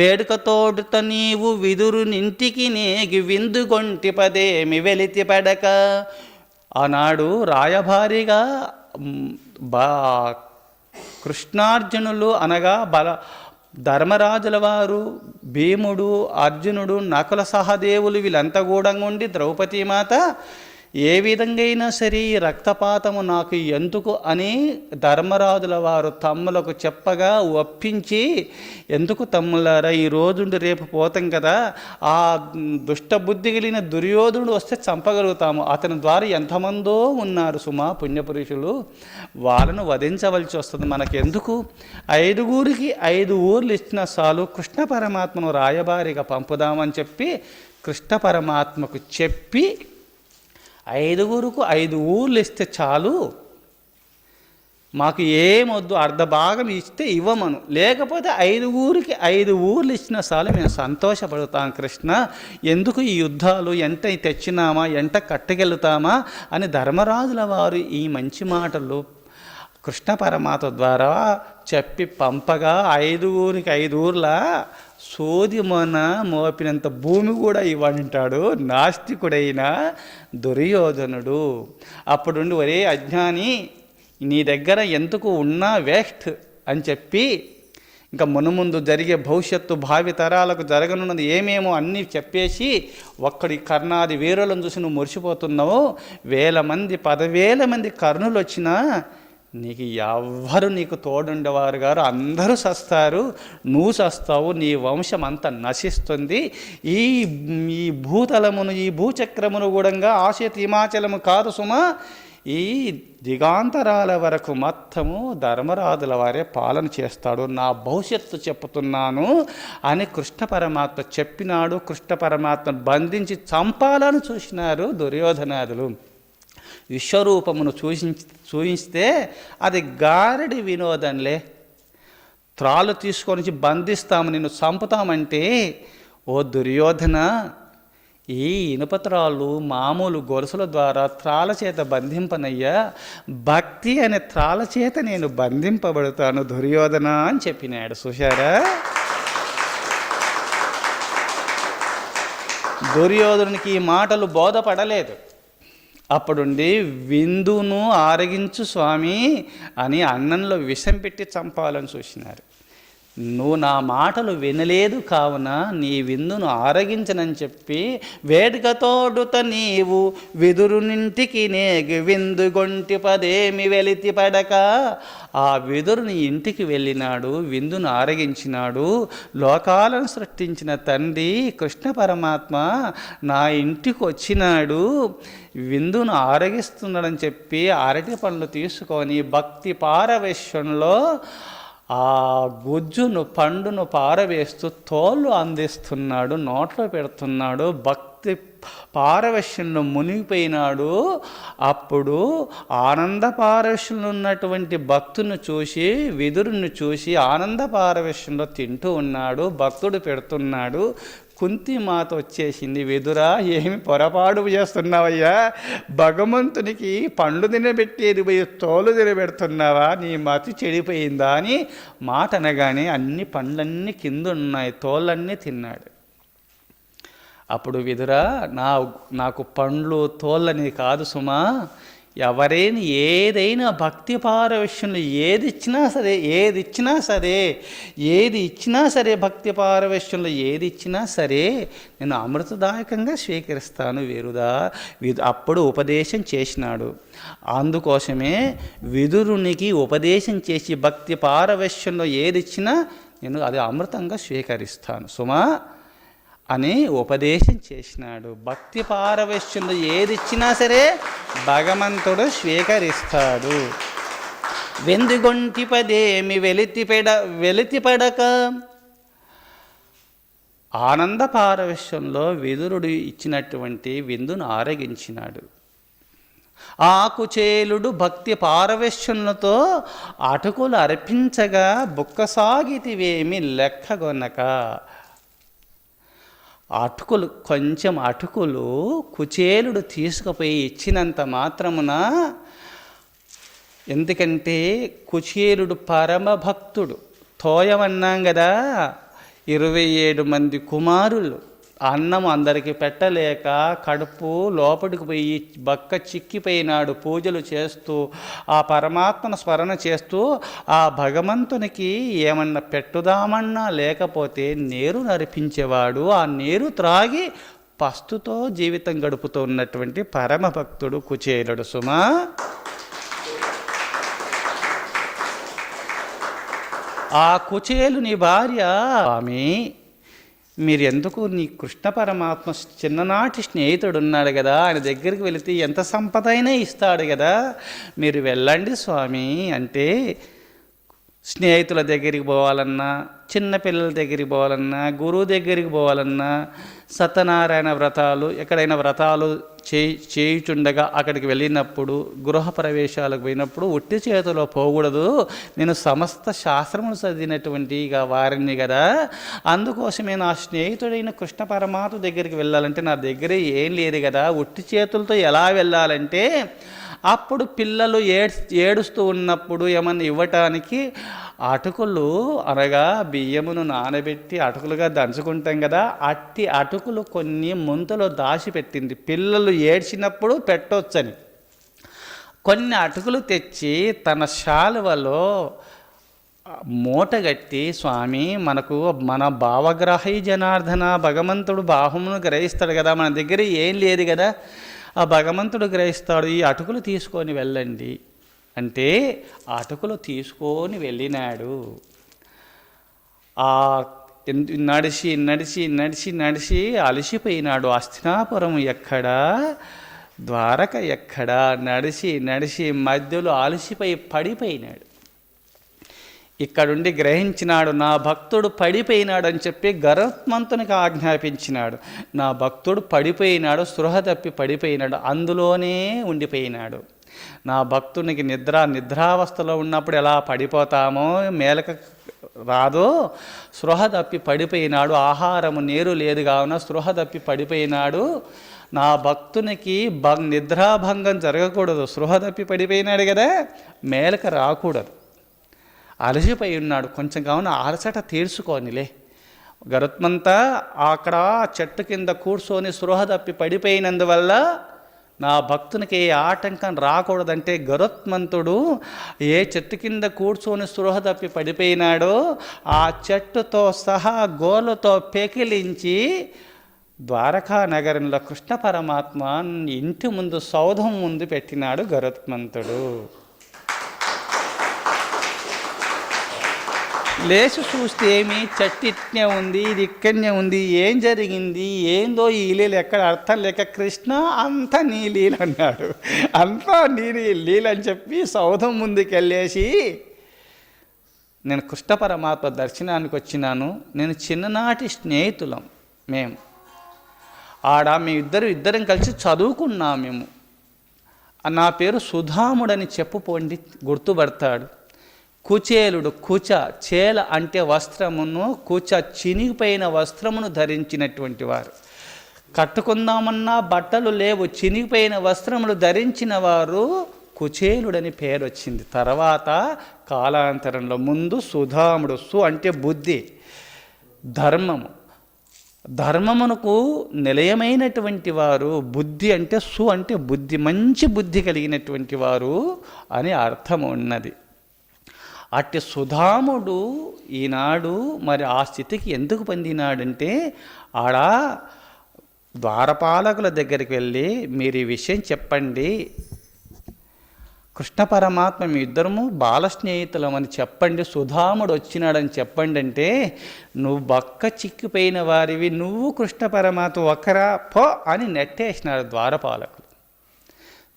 వేడుకతోడుత నీవు విదురు నింటికి నేగి విందుగొంటి పదేమి వెలితి పడక. ఆనాడు రాయభారిగా బా కృష్ణార్జునులు అనగా బల ధర్మరాజుల వారు భీముడు అర్జునుడు నకుల సహదేవులు వీళ్ళంతా కూడా ఉండి ద్రౌపదీమాత ఏ విధంగా అయినా సరే ఈ రక్తపాతము నాకు ఎందుకు అని ధర్మరాజుల వారు తమ్ములకు చెప్పగా ఒప్పించి ఎందుకు తమ్ములారా ఈ రోజుండి రేపు పోతాం కదా ఆ దుష్టబుద్ధి కలిగిన దుర్యోధనుడు వస్తే చంపగలుగుతాము. అతని ద్వారా ఎంతమందో ఉన్నారు సుమా పుణ్యపురుషులు. వాళ్ళను వధించవలసి వస్తుంది మనకెందుకు? ఐదుగురికి ఐదు ఊర్లు ఇచ్చిన చాలు. కృష్ణ పరమాత్మను రాయబారిగా పంపుదామని చెప్పి కృష్ణ పరమాత్మకు చెప్పి ఐదుగురుకు ఐదు ఊర్లు ఇస్తే చాలు. మాకు ఏమొద్దు అర్ధ భాగం ఇస్తే ఇవ్వమను. లేకపోతే ఐదుగురికి ఐదు ఊర్లు ఇచ్చిన చాలు. మేము సంతోషపడతాం కృష్ణ. ఎందుకు ఈ యుద్ధాలు? ఎంత తెచ్చినామా? ఎంత కట్టగలుగుతామా? అని ధర్మరాజుల వారు ఈ మంచి మాటలు కృష్ణ పరమాత్మ ద్వారా చెప్పి పంపగా ఐదుగురికి ఐదు ఊర్ల సోదిమన మోపినంత భూమి కూడా ఇవ్వంటాడు నాస్తికుడైన దుర్యోధనుడు. అప్పుడుండి ఒరే అజ్ఞాని నీ దగ్గర ఎందుకు ఉన్నా వేస్ట్ అని చెప్పి ఇంకా మునుముందు జరిగే భవిష్యత్తు భావి తరాలకు జరగనున్నది ఏమేమో అన్నీ చెప్పేసి ఒక్కడి కర్ణాది వీరులను చూసి నువ్వు మురిసిపోతున్నావు. వేల మంది పదవేల మంది కర్ణులు వచ్చినా నీకు ఎవ్వరు నీకు తోడుండేవారు గారు అందరూ సస్తారు నువ్వు సస్తావు నీ వంశం అంతా నశిస్తుంది. ఈ ఈ భూతలమును ఈ భూచక్రమును కూడా ఆశయ హిమాచలము కాదు సుమా. ఈ దిగాంతరాల వరకు మొత్తము ధర్మరాజుల వారే పాలన చేస్తాడు. నా భవిష్యత్తు చెప్పుతున్నాను అని కృష్ణ పరమాత్మ చెప్పినాడు. కృష్ణ పరమాత్మ బంధించి చంపాలని చూసినారు దుర్యోధనాదులు. విశ్వరూపమును చూసి చూయిస్తే అది గారడి వినోదంలే. త్రాళ్ళు తీసుకొని బంధిస్తాము నిన్ను చంపుతామంటే ఓ దుర్యోధన ఈ ఇనుపత్రాళ్ళు మామూలు గొలుసుల ద్వారా త్రాల చేత బంధింపనయ్యా. భక్తి అనే త్రాల చేత నేను బంధింపబడతాను దుర్యోధన అని చెప్పినాడు. చూశారా? దుర్యోధనునికి ఈ మాటలు బోధపడలేదు. అప్పుడుండి విందును ఆరగించు స్వామి అని అన్నంలో విషం పెట్టి చంపాలని చూసినారు. నువ్వు నా మాటలు వినలేదు కావున నీ విందును ఆరగించనని చెప్పి వేడుకతోడుత నీవు విదురునింటికి నేగి విందు గొంటి పదేమి వెలితి పడక. ఆ విదురుని ఇంటికి వెళ్ళినాడు విందును ఆరగించినాడు. లోకాలను సృష్టించిన తండ్రి కృష్ణ పరమాత్మ నా ఇంటికి వచ్చినాడు విందును ఆరగిస్తున్నాడని చెప్పి అరటి పండ్లు తీసుకొని భక్తి పారవేశ్వంలో ఆ గుజ్జును పండును పారవేస్తూ తోలు అందిస్తున్నాడు నోట్లో పెడుతున్నాడు భక్తి పారవశ్యంలో మునిగిపోయినాడు. అప్పుడు ఆనంద పారవశ్యంలో ఉన్నటువంటి భక్తును చూసి విదురుని చూసి ఆనంద పారవశ్యంలో తింటూ ఉన్నాడు భక్తుడు పెడుతున్నాడు. కుంతి మాత వచ్చేసింది. వెదురా ఏమి పొరపాటు చేస్తున్నావయ్యా? భగవంతునికి పండ్లు తినబెట్టేది పోయి తోలు తినబెడుతున్నావా? నీ మతి చెడిపోయిందా అని మాట అనగానే అన్ని పండ్లన్నీ కింద ఉన్నాయి తోళ్ళన్నీ తిన్నాడు. అప్పుడు విదురా నా నాకు పండ్లు తోళ్ళని కాదు సుమా. ఎవరైనా ఏదైనా భక్తి పారవశ్యంలో ఏది ఇచ్చినా సరే ఏది ఇచ్చినా సరే ఏది ఇచ్చినా సరే భక్తి పారవశ్యంలో ఏది ఇచ్చినా సరే నేను అమృతదాయకంగా స్వీకరిస్తాను వీరుదా అప్పుడు ఉపదేశం చేసినాడు. అందుకోసమే విదురునికి ఉపదేశం చేసి భక్తి పారవశ్యంలో ఏది ఇచ్చినా నేను అది అమృతంగా స్వీకరిస్తాను. సుమా అని ఉపదేశం చేసినాడు. భక్తి పారవశ్యంలో ఏది ఇచ్చినా సరే భగవంతుడు స్వీకరిస్తాడు. వెందుగొంటి పదేమి వెలితిపెడ వెలితిపడక ఆనంద పారవశ్యంలో విదురుడు ఇచ్చినటువంటి విందును ఆరగించినాడు. ఆకుచేలుడు భక్తి పారవశ్యములతో అటుకులు అర్పించగా బుక్కసాగితివేమి లెక్కగొనక. అటుకులు కొంచెం అటుకులు కుచేలుడు తీసుకుపోయి ఇచ్చినంత మాత్రమున ఎందుకంటే కుచేలుడు పరమ భక్తుడు తోయమన్నాం కదా ఇరవై ఏడు మంది కుమారులు. అన్నం అందరికి పెట్టలేక కడుపు లోపలికి పోయి బక్క చిక్కిపోయినాడు. పూజలు చేస్తూ ఆ పరమాత్మను స్మరణ చేస్తూ ఆ భగవంతునికి ఏమన్నా పెట్టుదామన్నా లేకపోతే నీరు నరిపించేవాడు. ఆ నీరు త్రాగి పస్తుతో జీవితం గడుపుతూ ఉన్నటువంటి పరమ భక్తుడు కుచేలుడు సుమా. ఆ కుచేలుని భార్య ఆమె మీరు ఎందుకు నీ కృష్ణ పరమాత్మ చిన్ననాటి స్నేహితుడు ఉన్నాడు కదా? ఆయన దగ్గరికి వెళితే ఎంత సంపద అయినా ఇస్తాడు కదా? మీరు వెళ్ళండి స్వామి. అంటే స్నేహితుల దగ్గరికి పోవాలన్నా చిన్నపిల్లల దగ్గరికి పోవాలన్నా గురువు దగ్గరికి పోవాలన్నా సత్యనారాయణ వ్రతాలు ఎక్కడైనా వ్రతాలు చేయి చేయుచుండగా అక్కడికి వెళ్ళినప్పుడు గృహ ప్రవేశాలకు పోయినప్పుడు ఒట్టి చేతిలో పోకూడదు. నేను సమస్త శాస్త్రములు చదివినటువంటి ఇక వారిని కదా. అందుకోసమే నా స్నేహితుడైన కృష్ణ పరమాత్మ దగ్గరికి వెళ్ళాలంటే నా దగ్గర ఏం లేదు కదా. ఒట్టి చేతులతో ఎలా వెళ్ళాలంటే అప్పుడు పిల్లలు ఏడ్ ఏడుస్తూ ఉన్నప్పుడు ఏమన్నా ఇవ్వటానికి అటుకులు అనగా బియ్యమును నానబెట్టి అటుకులుగా దంచుకుంటాం కదా అట్టి అటుకులు కొన్ని ముంతలో దాచిపెట్టింది. పిల్లలు ఏడ్చినప్పుడు పెట్టొచ్చని. కొన్ని అటుకులు తెచ్చి తన శాలువలో మూటగట్టి స్వామి మనకు మన భావగ్రాహి జనార్దన భగవంతుడు బాహమును గ్రహిస్తాడు కదా మన దగ్గర ఏం లేదు కదా ఆ భగవంతుడు గ్రహిస్తాడు ఈ అటుకులు తీసుకొని వెళ్ళండి. అంటే ఆ అటుకులు తీసుకొని వెళ్ళినాడు. ఆ నడిచి నడిచి నడిచి నడిచి అలసిపోయినాడు. అస్థినాపురం ఎక్కడా? ద్వారక ఎక్కడా? నడిచి నడిచి మధ్యలో అలసిపోయి పడిపోయినాడు. ఇక్కడుండి గ్రహించినాడు నా భక్తుడు పడిపోయినాడు అని చెప్పి గరుత్మంతునికి ఆజ్ఞాపించినాడు. నా భక్తుడు పడిపోయినాడు స్పృహ తప్పి పడిపోయినాడు అందులోనే ఉండిపోయినాడు. నా భక్తునికి నిద్ర నిద్రావస్థలో ఉన్నప్పుడు ఎలా పడిపోతామో మేలక రాదో స్పృహ తప్పి పడిపోయినాడు ఆహారము నీరు లేదు కావున స్పృహ తప్పి పడిపోయినాడు. నా భక్తునికి భ నిద్రాభంగం జరగకూడదు స్పృహ తప్పి పడిపోయినాడు కదా మేలక రాకూడదు. అలసిపోయి ఉన్నాడు. కొంచెం కావున అలసట తీర్చుకోనిలే. గరుత్మంతా అక్కడ చెట్టు కింద కూర్చొని స్పృహ తప్పి పడిపోయినందువల్ల నా భక్తునికి ఏ ఆటంకం రాకూడదంటే గరుత్మంతుడు ఏ చెట్టు కింద కూర్చొని స్పృహ తప్పి పడిపోయినాడో ఆ చెట్టుతో సహా గోలతో పెకిలించి ద్వారకా నగరంలో కృష్ణ పరమాత్మ ఇంటి ముందు సౌధం ముందు పెట్టినాడు గరుత్మంతుడు. లేచి చూస్తే ఏమి? చెట్టు ఉంది ఇది ఇక్కడనే ఉంది. ఏం జరిగింది? ఏందో ఈ లీల ఎక్కడ అర్థం లేక కృష్ణ అంతా నీ లీల అన్నాడు. అంతా నీ లీల అని చెప్పి సౌధం ముందుకు వెళ్ళేసి నేను కృష్ణ పరమాత్మ దర్శనానికి వచ్చినాను. నేను చిన్ననాటి స్నేహితులం మేము. ఆడ మీ ఇద్దరు ఇద్దరం కలిసి చదువుకున్నాం మేము. నా పేరు సుధాముడని చెప్పుపోండి గుర్తుపడతాడు. కుచేలుడు కుచ చేల అంటే వస్త్రమును కుచ చినిగిపోయిన వస్త్రమును ధరించినటువంటి వారు. కట్టుకుందామన్నా బట్టలు లేవు చినిగిపోయిన వస్త్రములు ధరించిన వారు కుచేలుడని పేరు వచ్చింది తర్వాత కాలాంతరంలో ముందు సుధాముడు సు అంటే బుద్ధి ధర్మము. ధర్మమునకు నిలయమైనటువంటి వారు బుద్ధి అంటే సు అంటే బుద్ధి మంచి బుద్ధి కలిగినటువంటి వారు అని అర్థం ఉన్నది. అట్టి సుధాముడు ఈనాడు మరి ఆ స్థితికి ఎందుకు పొందినాడంటే ఆడ ద్వారపాలకుల దగ్గరికి వెళ్ళి మీరు ఈ విషయం చెప్పండి. కృష్ణ పరమాత్మ మీ ఇద్దరము బాల స్నేహితులమని చెప్పండి. సుధాముడు వచ్చినాడని చెప్పండి అంటే నువ్వు బక్క చిక్కిపోయిన వారివి. నువ్వు కృష్ణ పరమాత్మ ఒకరా పో అని నెట్టేసినాడు ద్వారపాలకు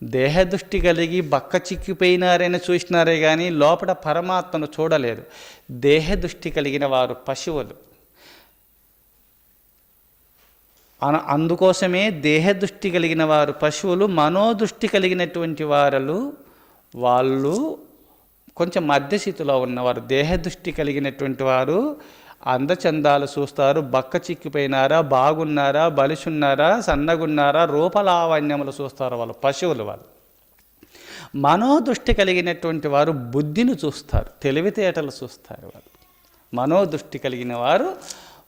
దేహదృష్టి కలిగి బక్క చిక్కిపోయినారని చూసినారే కానీ లోపల పరమాత్మను చూడలేదు. దేహదృష్టి కలిగిన వారు పశువులు. అన అందుకోసమే దేహదృష్టి కలిగిన వారు పశువులు మనోదృష్టి కలిగినటువంటి వారు వాళ్ళు కొంచెం మధ్యస్థితిలో ఉన్నవారు. దేహదృష్టి కలిగినటువంటి వారు అందచందాలు చూస్తారు. బక్క చిక్కిపోయినారా బాగున్నారా బలిసున్నారా సన్నగున్నారా రూపలావణ్యములు చూస్తారు వాళ్ళు పశువులు వాళ్ళు. మనోదృష్టి కలిగినటువంటి వారు బుద్ధిని చూస్తారు తెలివితేటలు చూస్తారు వాళ్ళు. మనోదృష్టి కలిగిన వారు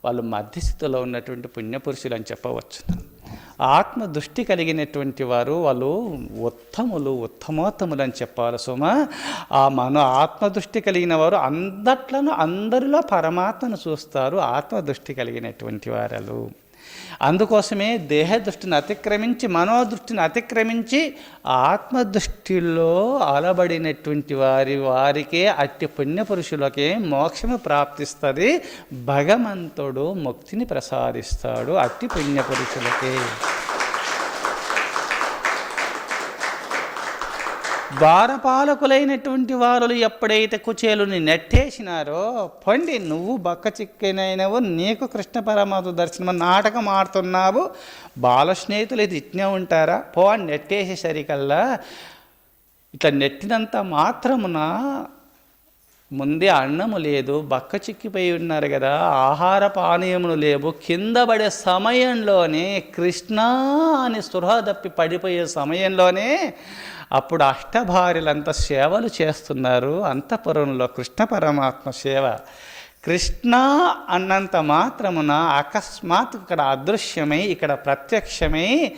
వాళ్ళు మధ్యస్థితిలో ఉన్నటువంటి పుణ్యపురుషులు అని చెప్పవచ్చు. ఆత్మ దృష్టి కలిగినటువంటి వారు వాళ్ళు ఉత్తములు ఉత్తమోత్తములు అని చెప్పాలి సుమ. ఆ మన ఆత్మ దృష్టి కలిగిన వారు అందట్లను అందరిలో పరమాత్మను చూస్తారు ఆత్మ దృష్టి కలిగినటువంటి వారు అందుకోసమే దేహ దృష్టిని అతిక్రమించి మనోదృష్టిని అతిక్రమించి ఆత్మదృష్టిలో అలబడినటువంటి వారి వారికే అట్టి పుణ్యపురుషులకే మోక్షము ప్రాప్తిస్తుంది. భగవంతుడు ముక్తిని ప్రసాదిస్తాడు అట్టి పుణ్యపురుషులకే. ద్వారపాలకులైనటువంటి వారు ఎప్పుడైతే కుచేలుని నెట్టేసినారో పండి నువ్వు బక్క చిక్కనైనవు నీకు కృష్ణ పరమాత్మ దర్శనం నాటకం ఆడుతున్నావు బాల స్నేహితులు ఇది ఇట్నే ఉంటారా? పో అని నెట్టేసేసరికల్లా ఇట్లా నెట్టినంత మాత్రమున ముందే అన్నము లేదు బక్క చిక్కిపోయి ఉన్నారు కదా ఆహార పానీయములు లేవు కింద పడే సమయంలోనే కృష్ణ అని స్పృహ తప్పి పడిపోయే సమయంలోనే అప్పుడు అష్టభార్యలంతా సేవలు చేస్తున్నారు. అంతఃపురంలో కృష్ణ పరమాత్మ సేవ. కృష్ణ అన్నంత మాత్రమున అకస్మాత్ ఇక్కడ అదృశ్యమై ఇక్కడ ప్రత్యక్షమై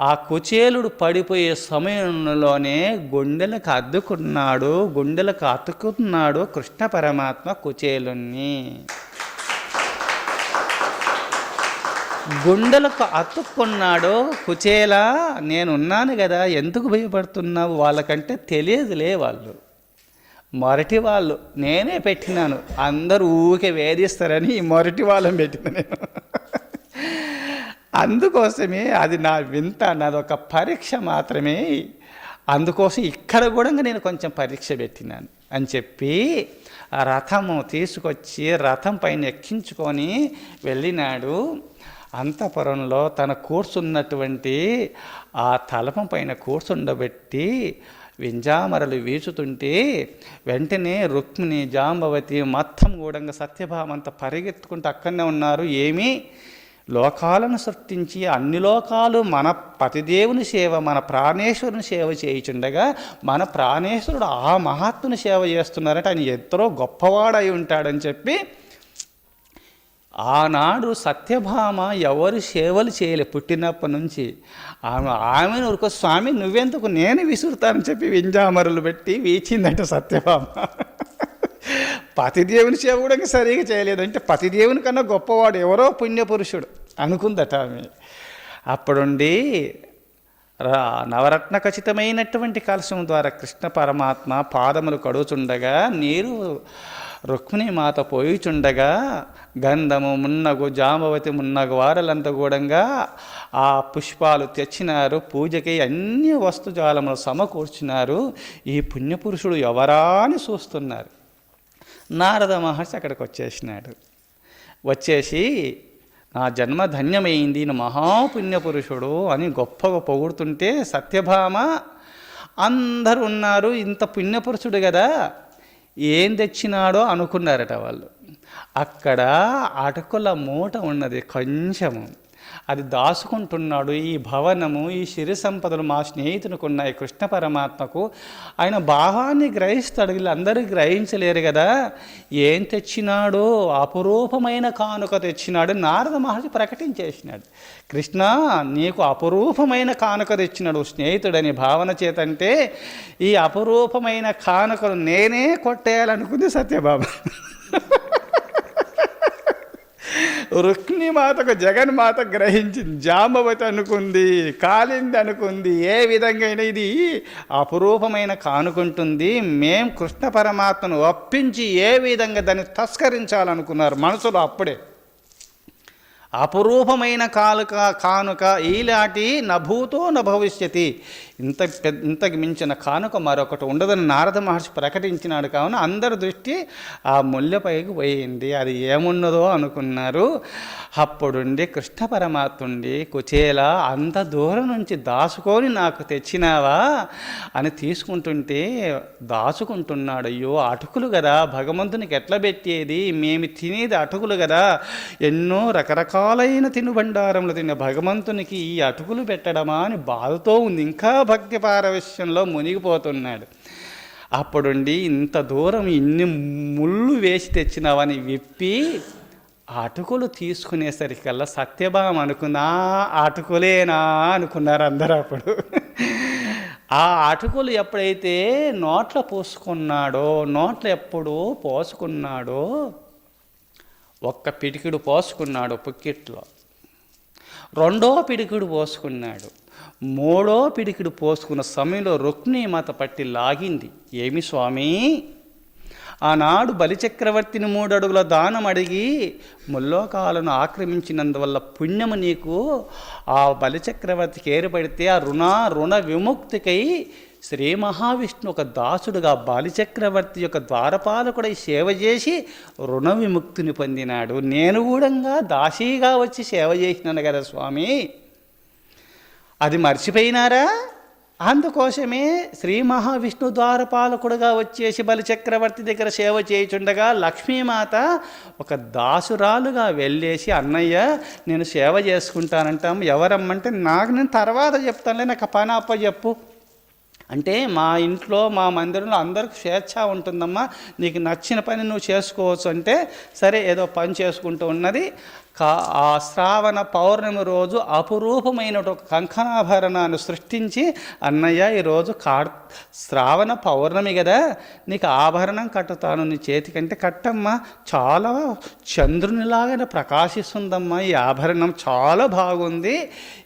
ఆ కుచేలుడు పడిపోయే సమయంలోనే గుండెలకు అద్దుకున్నాడు గుండెలకు అతుకున్నాడు కృష్ణ పరమాత్మ కుచేలుణ్ణి. గుండెలకు అతుక్కున్నాడో కుచేలా నేనున్నాను కదా ఎందుకు భయపడుతున్నావు? వాళ్ళకంటే తెలియదులే వాళ్ళు. మొరటి వాళ్ళు నేనే పెట్టినాను. అందరూ ఊకే వేధిస్తారని ఈ మొరటి వాళ్ళని పెట్టిన నేను. అందుకోసమే అది నా వింత నాదొక పరీక్ష మాత్రమే. అందుకోసం ఇక్కడ కూడా నేను కొంచెం పరీక్ష పెట్టినాను అని చెప్పి ఆ రథము తీసుకొచ్చి రథం పైన ఎక్కించుకొని వెళ్ళినాడు. అంతఃపురంలో తన కూర్చున్నటువంటి ఆ తలపం పైన కూర్చుండబెట్టి వింజామరలు వీచుతుంటే వెంటనే రుక్మిణి జాంబవతి మొత్తం కూడా సత్యభామంతా పరిగెత్తుకుంటూ అక్కడనే ఉన్నారు. ఏమీ? లోకాలను సృష్టించి అన్ని లోకాలు మన పతిదేవుని సేవ మన ప్రాణేశ్వరుని సేవ చేయుచుండగా మన ప్రాణేశ్వరుడు ఆ మహాత్ముని సేవ చేస్తున్నారంటే. ఆయన ఎంతో గొప్పవాడై ఉంటాడని చెప్పి ఆనాడు సత్యభామ ఎవరు సేవలు చేయలే పుట్టినప్పటి నుంచి. ఆమె ఆమెను ఒక స్వామి నువ్వెందుకు? నేను విసురుతానని చెప్పి వింజామరులు పెట్టి వీచిందంట సత్యభామ. పతిదేవుని సేవ కూడా సరిగా చేయలేదు. అంటే పతిదేవుని కన్నా గొప్పవాడు ఎవరో పుణ్యపురుషుడు అనుకుందట ఆమె. అప్పుడుండి రా నవరత్న ఖచ్చితమైనటువంటి కలశం ద్వారా కృష్ణ పరమాత్మ పాదములు కడుగుచుండగా నీరు రుక్మిణీమాత పోయిచుండగా గంధము మున్నగు జాంబవతి మున్నగు వారలంతా కూడంగా ఆ పుష్పాలు తెచ్చినారు. పూజకి అన్ని వస్తుజాలములు సమకూర్చినారు. ఈ పుణ్యపురుషుడు ఎవరా అని చూస్తున్నారు. నారద మహర్షి అక్కడికి వచ్చేసినాడు వచ్చేసి నా జన్మ ధన్యమైంది ఈయన మహాపుణ్యపురుషుడు అని గొప్పగా పొగుడుతుంటే సత్యభామ అందరు ఉన్నారు ఇంత పుణ్యపురుషుడు కదా. ఏం తెచ్చినాడో అనుకున్నారట వాళ్ళు. అక్కడ అటుకుల మూట ఉన్నది కొంచెము. అది దాచుకుంటున్నాడు. ఈ భవనము ఈ సిరి సంపదలు మా స్నేహితునికి ఉన్నాయి కృష్ణ పరమాత్మకు ఆయన భావాన్ని గ్రహిస్తాడు. వీళ్ళందరూ గ్రహించలేరు కదా. ఏం తెచ్చినాడో? అపురూపమైన కానుక తెచ్చినాడు. నారద మహర్షి ప్రకటించేసినాడు. కృష్ణ నీకు అపురూపమైన కానుక తెచ్చినాడు. స్నేహితుడని భావన చేతంటే ఈ అపురూపమైన కానుకలు నేనే కొట్టేయాలనుకుంది సత్యబాబా. రుక్మిణిమాతకు జగన్మాత గ్రహించింది జాంబవతి అనుకుంది కాలింది అనుకుంది ఏ విధంగా అయినా ఇది అపురూపమైన కానుకుంటుంది. మేం కృష్ణ పరమాత్మను ఒప్పించి ఏ విధంగా దాన్ని తస్కరించాలనుకున్నారు? మనసులో అప్పుడే. అపురూపమైన కాలుక కానుక ఈలాటి నభూతో నభవిష్యతి. ఇంత పెద్ద ఇంతకు మించిన కానుక మరొకటి ఉండదని నారద మహర్షి ప్రకటించినాడు కావున అందరి దృష్టి ఆ ముళ్ళపైకి పోయింది. అది ఏమున్నదో అనుకున్నారు. అప్పుడుండి కృష్ణ పరమాత్ముండి కుచేల అంత దూరం నుంచి దాచుకొని నాకు తెచ్చినావా? అని తీసుకుంటుంటే దాచుకుంటున్నాడు. అయ్యో అటుకులు కదా భగవంతునికి ఎట్లా పెట్టేది? మేము తినేది అటుకులు కదా. ఎన్నో రకరకాల రకరకాలైన తినుబండారములు తిన్న భగవంతునికి ఈ అటుకులు పెట్టడమా అని బాధతో ఉంది. ఇంకా భక్తి పారవశ్యంలో మునిగిపోతున్నాడు. అప్పుడుండి ఇంత దూరం ఇన్ని ముళ్ళు వేసి తెచ్చినావని విప్పి అటుకులు తీసుకునేసరికల్లా సత్యభామ అనుకుందా అటుకులేనా? అనుకున్నారు అందరూ అప్పుడు. ఆ అటుకులు ఎప్పుడైతే నోట్లో పోసుకున్నాడో నోట్ల ఎప్పుడూ పోసుకున్నాడో ఒక్క పిడికిడు పోసుకున్నాడు పుక్కిట్లో. రెండో పిడికిడు పోసుకున్నాడు. మూడో పిడికిడు పోసుకున్న సమయంలో రుక్మిణీమాత పట్టి లాగింది. ఏమి స్వామి? ఆనాడు బలిచక్రవర్తిని మూడడుగుల దానం అడిగి ముల్లోకాలను ఆక్రమించినందువల్ల పుణ్యము నీకు. ఆ బలిచక్రవర్తికి ఏర్పడితే ఆ రుణ రుణ విముక్తికై శ్రీ మహావిష్ణు ఒక దాసుడుగా బలిచక్రవర్తి యొక్క ద్వారపాలకుడై సేవ చేసి రుణ విముక్తిని పొందినాడు. నేను కూడా దాసీగా వచ్చి సేవ చేసినాను కదా స్వామి. అది మర్చిపోయినారా? అందుకోసమే శ్రీ మహావిష్ణు ద్వారపాలకుడుగా వచ్చేసి బలిచక్రవర్తి దగ్గర సేవ చేయుచుండగా లక్ష్మీమాత ఒక దాసురాలుగా వెళ్ళేసి అన్నయ్య నేను సేవ చేసుకుంటానంటాం. ఎవరమ్మంటే నాకు నేను తర్వాత చెప్తానులే నాకు పని అప్ప చెప్పు. అంటే మా ఇంట్లో మా మందిరంలో అందరికి స్వేచ్ఛ ఉంటుందమ్మా. నీకు నచ్చిన పని నువ్వు చేసుకోవచ్చు అంటే సరే ఏదో పని చేసుకుంటూ ఉన్నది. కా ఆ శ్రావణ పౌర్ణమి రోజు అపురూపమైన ఒక కంకణాభరణాన్ని సృష్టించి అన్నయ్య ఈరోజు కా శ్రావణ పౌర్ణమి కదా నీకు ఆభరణం కట్టుతాను నీ చేతికంటే కట్టమ్మా చాలా చంద్రునిలాగా ప్రకాశిస్తుందమ్మా ఈ ఆభరణం చాలా బాగుంది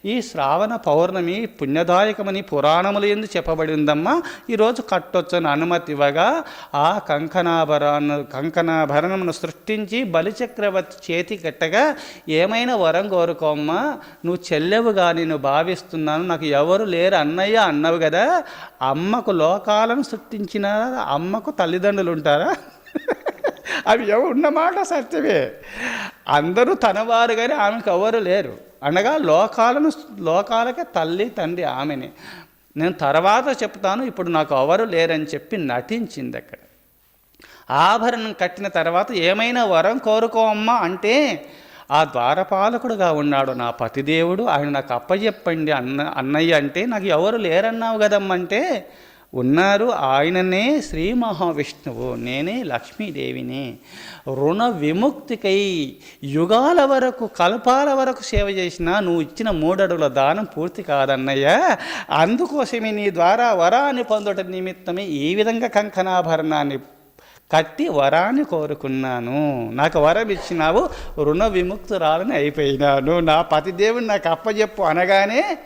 ఈ శ్రావణ పౌర్ణమి పుణ్యదాయకమని పురాణములు ఎందు చెప్పబడి ఉందమ్మా ఈరోజు కట్టొచ్చని అనుమతి ఇవ్వగా ఆ కంకణాభరణ కంకణాభరణమును సృష్టించి బలిచక్రవర్తి చేతి కట్టగా ఏమైనా వరం కోరుకోమ్మా నువ్వు చెల్లెవుగా నేను భావిస్తున్నాను నాకు ఎవరు లేరు అన్నయ్య అన్నవు కదా అమ్మకు లోకాలను సృష్టించిన అమ్మకు తల్లిదండ్రులు ఉంటారా? అవి ఎవరు ఉన్నమాట సత్యమే. అందరూ తనవారు కానీ ఆమెకు ఎవరు లేరు. అనగా లోకాలను లోకాలకే తల్లి తండ్రి ఆమెని. నేను తర్వాత చెప్తాను ఇప్పుడు నాకు ఎవరు లేరని చెప్పి నటించింది అక్కడ. ఆభరణం కట్టిన తర్వాత ఏమైనా వరం కోరుకో అమ్మా అంటే ఆ ద్వారపాలకుడుగా ఉన్నాడు నా పతిదేవుడు. ఆయన నాకు అప్పచెప్పండి అన్న అన్నయ్య అంటే నాకు ఎవరు లేరన్నావు కదమ్మంటే ఉన్నారు ఆయననే శ్రీ మహావిష్ణువు నేనే లక్ష్మీదేవిని. రుణ విముక్తికై యుగాల వరకు కల్పాల వరకు సేవ చేసినా నువ్వు ఇచ్చిన మూడడుల దానం పూర్తి కాదన్నయ్య. అందుకోసమే నీ ద్వారా వరాన్ని పొందట నిమిత్తమే ఈ విధంగా కంకణాభరణాన్ని కట్టి వరాన్ని కోరుకున్నాను. నాకు వరం ఇచ్చినావు రుణ విముక్తురాలని అయిపోయినాను. నా పతిదేవుని నాకు అప్పజెప్పు అనగానే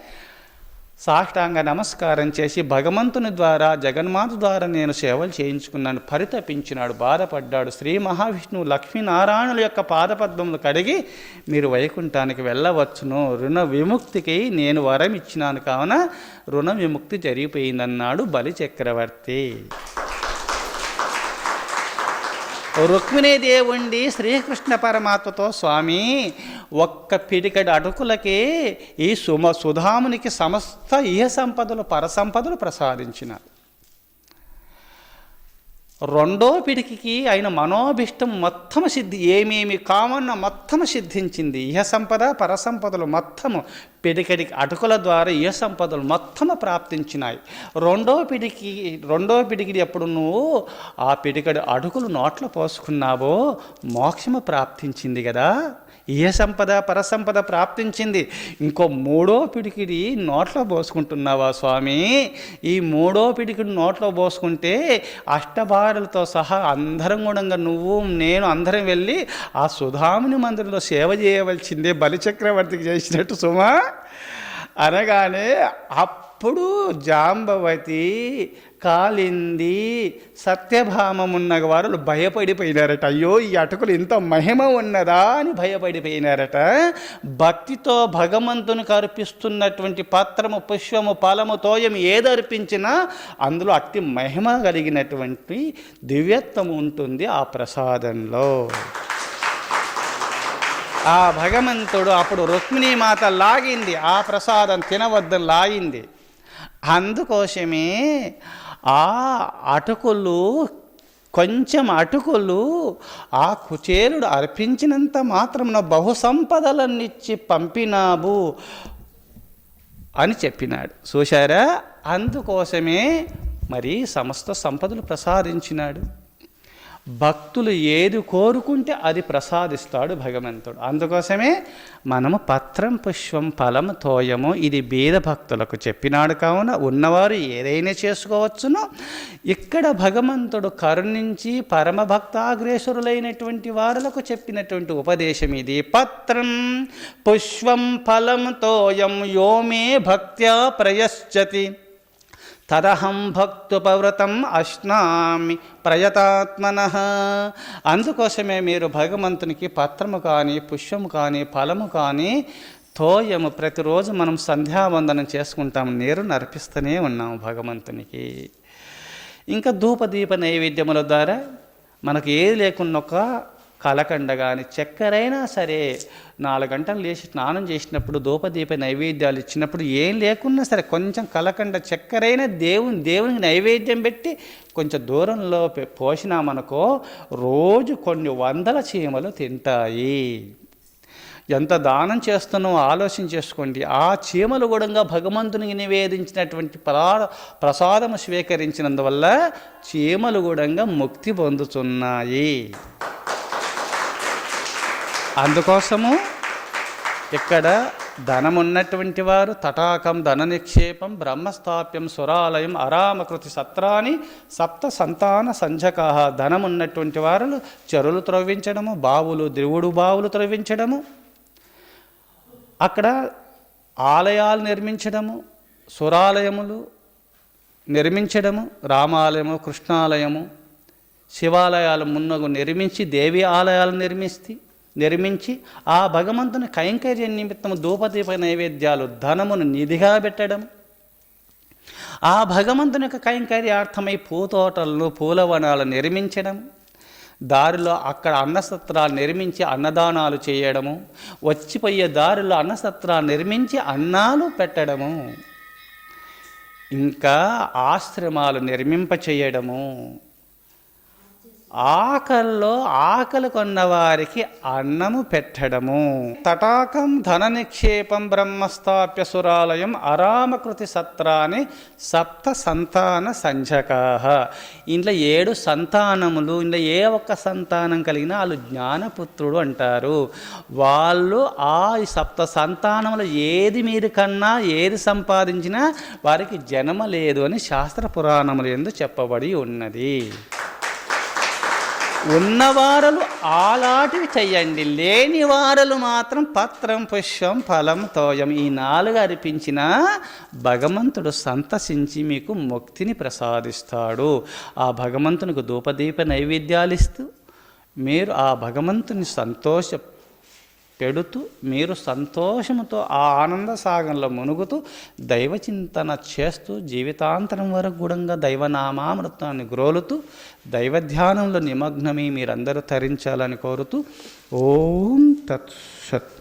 సాష్టాంగ నమస్కారం చేసి భగవంతుని ద్వారా జగన్మాత ద్వారా నేను సేవలు చేయించుకున్నాను. పరితపించినాడు బాధపడ్డాడు. శ్రీ మహావిష్ణువు లక్ష్మీనారాయణుల యొక్క పాదపద్మములు కడిగి మీరు వైకుంఠానికి వెళ్ళవచ్చును. రుణ విముక్తికి నేను వరం ఇచ్చినాను. కావున రుణ విముక్తి జరిగిపోయిందన్నాడు బలి చక్రవర్తి రుక్మిణీదేవుండి శ్రీకృష్ణ పరమాత్మతో స్వామి ఒక్క పిడికడి అటుకులకే ఈ సుమ సుధామునికి సమస్త ఇహ సంపదలు పరసంపదలు ప్రసాదించినారు. రెండో పిడికికి ఆయన మనోభిష్టం మొత్తము సిద్ధి ఏమేమి కామన్న మొత్తము సిద్ధించింది. ఇహ సంపద పరసంపదలు మొత్తము. పిడికడికి అటుకుల ద్వారా ఇహ సంపదలు మొత్తము ప్రాప్తించినాయి. రెండో పిడికి రెండో పిడికిడి ఎప్పుడు నువ్వు ఆ పిడికడి అటుకులు నోట్లో పోసుకున్నావో మోక్షము ప్రాప్తించింది కదా. ఏ సంపద పరసంపద ప్రాప్తించింది? ఇంకో మూడో పిడికిడి నోట్లో పోసుకుంటున్నావా స్వామి? ఈ మూడో పిడికిడి నోట్లో పోసుకుంటే అష్టభారులతో సహా అందరం కూడా నువ్వు నేను అందరం వెళ్ళి ఆ సుధాముని మందిరంలో సేవ చేయవలసిందే బలిచక్రవర్తికి చేసినట్టు సుమా. అనగానే అప్పుడు జాంబవతి కాలింది సత్యభామమున్న వారు భయపడిపోయినారట. అయ్యో ఈ అటుకులు ఇంత మహిమ ఉన్నదా అని భయపడిపోయినారట. భక్తితో భగవంతునికి అర్పిస్తున్నటువంటి పత్రము పుష్పము పాలము తోయం ఏది అర్పించినా అందులో అతి మహిమ కలిగినటువంటి దివ్యత్వం ఉంటుంది ఆ ప్రసాదంలో. ఆ భగవంతుడు అప్పుడు రుక్మిణీమాత లాగింది. ఆ ప్రసాదం తినవద్దని లాగింది. అందుకోసమే ఆ అటుకులు కొంచెం అటుకులు ఆ కుచేలుడు అర్పించినంత మాత్రమున బహు సంపదలన్నిచ్చి పంపినాబు అని చెప్పినాడు. చూశారా? అందుకోసమే మరి సమస్త సంపదలు ప్రసాదించినాడు. భక్తులు ఏది కోరుకుంటే అది ప్రసాదిస్తాడు భగవంతుడు. అందుకోసమే మనము పత్రం పుష్పం ఫలం తోయము ఇది బీద భక్తులకు చెప్పినాడు కావున ఉన్నవారు ఏదైనా చేసుకోవచ్చును. ఇక్కడ భగవంతుడు కరుణించి పరమ భక్తాగ్రేసురులైనటువంటి వారులకు చెప్పినటువంటి ఉపదేశం ఇది. పత్రం పుష్పం ఫలం తోయం యోమే భక్త్యా ప్రయశ్చతి. తదహం భక్తుపవ్రతం అశ్నామి ప్రయతాత్మన. అందుకోసమే మీరు భగవంతునికి పత్రము కానీ పుష్పము కానీ ఫలము కానీ తోయము ప్రతిరోజు మనం సంధ్యావందనం చేసుకుంటాం నీరు నర్పిస్తూనే ఉన్నాము భగవంతునికి. ఇంకా ధూపదీప నైవేద్యముల ద్వారా మనకు ఏది లేకున్న ఒక కలకండ కానీ చక్కెరైనా సరే నాలుగు గంటలు లేచి స్నానం చేసినప్పుడు ధూపదీప నైవేద్యాలు ఇచ్చినప్పుడు ఏం లేకున్నా సరే కొంచెం కలకండ చక్కెరైనా దేవుని దేవునికి నైవేద్యం పెట్టి కొంచెం దూరంలో పోసినామనుకో రోజు కొన్ని వందల చీమలు తింటాయి. ఎంత దానం చేస్తున్నామో ఆలోచన చేసుకోండి. ఆ చీమలు కూడా భగవంతునికి నివేదించినటువంటి ప్రా ప్రసాదము స్వీకరించినందువల్ల చీమలు కూడా ముక్తి పొందుతున్నాయి. అందుకోసము ఇక్కడ ధనం ఉన్నటువంటి వారు తటాకం ధన నిక్షేపం బ్రహ్మస్థాప్యం సురాలయం అరామకృతి సత్రాని సప్త సంతాన సంజక ధనం ఉన్నటువంటి వారు చెరువులు త్రవ్వించడము బావులు దేవుడు బావులు త్రవ్వించడము అక్కడ ఆలయాలు నిర్మించడము సురాలయములు నిర్మించడము రామాలయము కృష్ణాలయము శివాలయాలు మున్నగు నిర్మించి దేవి ఆలయాలు నిర్మిస్తే నిర్మించి ఆ భగవంతుని కైంకర్య నిమిత్తము ధూపదీప నైవేద్యాలు ధనమును నిధిగా పెట్టడం. ఆ భగవంతుని యొక్క కైంకర్యార్థమై పూతోటలను పూలవనాలు నిర్మించడం. దారిలో అక్కడ అన్నసత్రాలు నిర్మించి అన్నదానాలు చేయడము. వచ్చిపోయే దారిలో అన్నసత్రాలు నిర్మించి అన్నాలు పెట్టడము. ఇంకా ఆశ్రమాలు నిర్మింప చేయడము ఆకల్లో ఆకలి కొన్న వారికి అన్నము పెట్టడము. తటాకం ధన నిక్షేపం బ్రహ్మస్థాప్య సురాలయం అరామకృతి సత్రాన్ని సప్త సంతాన సంజకాహ. ఇంట్లో ఏడు సంతానములు ఇంట్లో ఏ ఒక్క సంతానం కలిగినా వాళ్ళు జ్ఞానపుత్రుడు అంటారు. వాళ్ళు ఆ సప్త సంతానములు ఏది మీరు కన్నా ఏది సంపాదించినా వారికి జన్మ లేదు అని శాస్త్ర పురాణములు ఎందు చెప్పబడి ఉన్నది. ఉన్నవారలు ఆలాటివి చెయ్యండి. లేని వారలు మాత్రం పత్రం పుష్పం ఫలం తోయం ఈ నాలుగు అర్పించిన భగవంతుడు సంతసించి మీకు ముక్తిని ప్రసాదిస్తాడు. ఆ భగవంతునికి ధూపదీప నైవేద్యాలు ఇస్తూ మీరు ఆ భగవంతుని సంతోష పెడుతూ మీరు సంతోషముతో ఆ ఆనంద సాగంలో మునుగుతూ దైవ చింతన చేస్తూ జీవితాంతరం వరకు కూడా దైవనామామృతాన్ని గ్రోలుతూ దైవ ధ్యానంలో నిమగ్నమై మీరందరూ తరించాలని కోరుతూ ఓం తత్సత్